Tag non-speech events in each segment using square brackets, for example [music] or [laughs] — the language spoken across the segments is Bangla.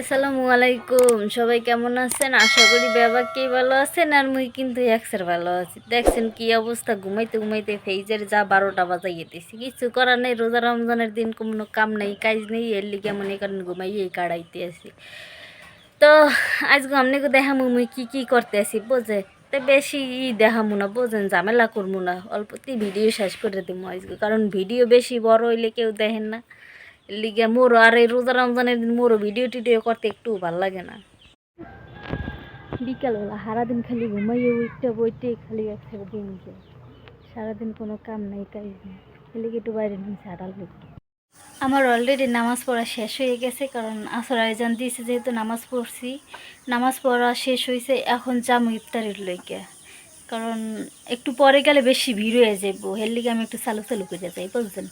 আসসালামু আলাইকুম। সবাই কেমন আছেন? আশা করি বাবা কে ভালো আছেন আর মুই কিন্তু একসের ভালো আছি। দেখছেন কি অবস্থা? ঘুমাইতে ঘুমাইতে ফেইজের যা বারোটা বাজাই যেতেছি কিছু করার নেই, রোজা রমজানের দিন কোনো কাম নেই, কাজ নেই, এর লিগে মনে করেন ঘুমাইয়েই কাড়াইতে আছি। তো, আজকে আপনাকে দেখামু মুই কি কি করতে আছি বোঝে তো বেশি ই দেখামু না, বোঝেন? ঝামেলা করব না। অল্পতে ভিডিও শেষ করে দেবো আজকে, কারণ ভিডিও বেশি বড় হইলে কেউ দেখেন না। লিগে মোরও আর এই রোজা রমজানের দিন মোরও ভিডিও টিডিও করতে একটু ভালো লাগে না। বিকালবেলা সারাদিন খালি ঘুমাইয়ে উঠতে বইতে খালি একসাথে দিন যায় সারাদিন কোনো কাম নাই কাজ নেই খালি একটু বাইরে নিয়ে একটু আমার অলরেডি নামাজ পড়া শেষ হয়ে গেছে কারণ আসর আয়োজন দিয়েছে যেহেতু নামাজ পড়ছি। নামাজ পড়া শেষ হয়েছে এখন যাব ইফতারের লইকে কারণ একটু পরে গেলে বেশি ভিড় হয়ে যাব হের লিগে আমি একটু সালু চালু করে যাই, বুঝছেন?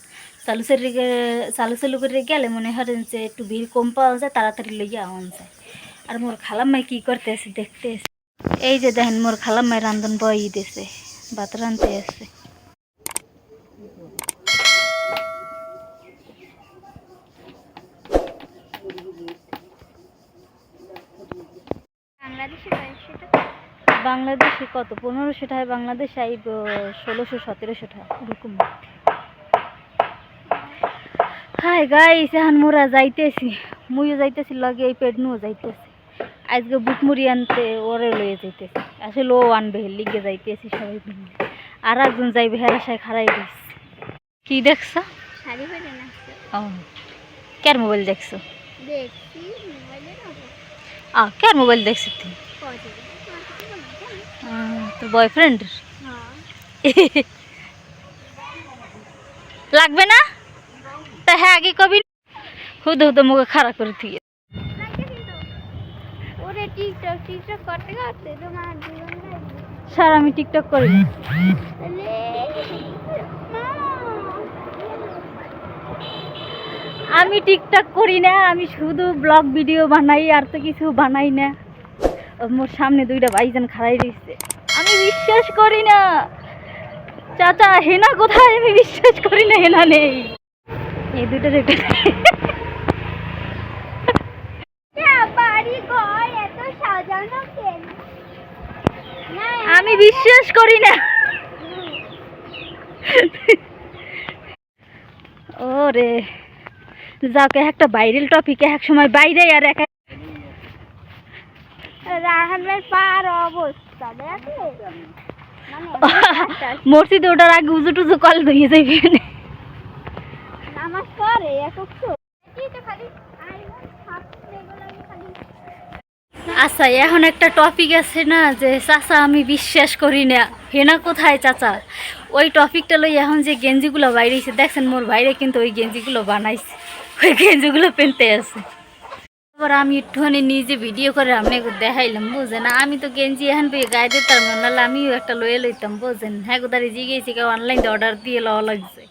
চালু চালু করে, চালু চালু করে গেলে মনে হয় যে একটু ভিড় কম পাওয়া যায়, তাড়াতাড়ি লইয়া আওয়ান যায়। আর মোর খালাম্মাই কি করতে আছে দেখতে? এই যে দেখেন, মোর খালাম্মাই রান্ধন বই দিছে, ভাত রাঁধতে আছে কত? পনেরোশো টাকা বাংলাদেশ আই ষোলোশো সতেরোশো টাকা এরকম। হাই গাইস এখন মোরা যাইতেছি। মুইও যাইতেছি লগে এই পেটনুও যাইতেছি। আজকে বুক মুড়ি আনতে ওরে লয়ে যাইতেছি। আসলে ও আনবে লিগে যাইতেছি সবাই মিলে। আর একজন যাইবে হেরাসায় খারাই দিস। কি দেখছ? ও কার মোবাইল দেখছ? দেখছি মোবাইলে না আ কার মোবাইল দেখছ তুই বয়ফ্রেন্ড [laughs] লাগবে না? তা হ্যাঁ আগে কবি হুদ হুদ মুখে খারাপ করে দিয়ে। লাগছে কিন্তু ওরে টিকটক টিকটক করতে করতে তোমার জীবন স্যার আমি টিকটক করি না। আমি টিকটক করি না আমি শুধু ব্লগ ভিডিও বানাই আর তো কিছু বানাই না। মোর সামনে দুইটা ভাইজান খাড়াই রয়েছে আমি বিশ্বাস করি না। চাচা হেনা কোথায়? আমি বিশ্বাস করি না হেনা নেই। এই দুটো না আমি বিশ্বাস করি না। ওরে যাকে একটা ভাইরাল টপিকে এক সময় বাইরে আর এক রাহান ভাই পার অবস্থা মানে মসজিদে ওটার আগে উজু টুজু কল নামাজ পড়ে একক এগুলো খালি আচ্ছা এখন একটা টপিক আছে না যে চাচা আমি বিশ্বাস করি না। হেনা কোথায় চাচা? ওই টপিকটা লই এখন যে গেঞ্জিগুলো বাইরেছে দেখছেন মোর বাইরে কিন্তু ওই গেঞ্জিগুলো বানাইছে। ওই গেঞ্জিগুলো পেনতে আছে। এবার আমি একটুখানি নিজে ভিডিও করে আপনি দেখাইলাম বুঝেন আমি তো গেঞ্জি এখন পেয়ে গায়ে দিতাম নাহলে আমিও একটা লয়ে লইতাম বুঝেন হ্যাঁ কোথায় জিগেছি কেউ অনলাইনে অর্ডার দিয়ে লওয়া লাগছে?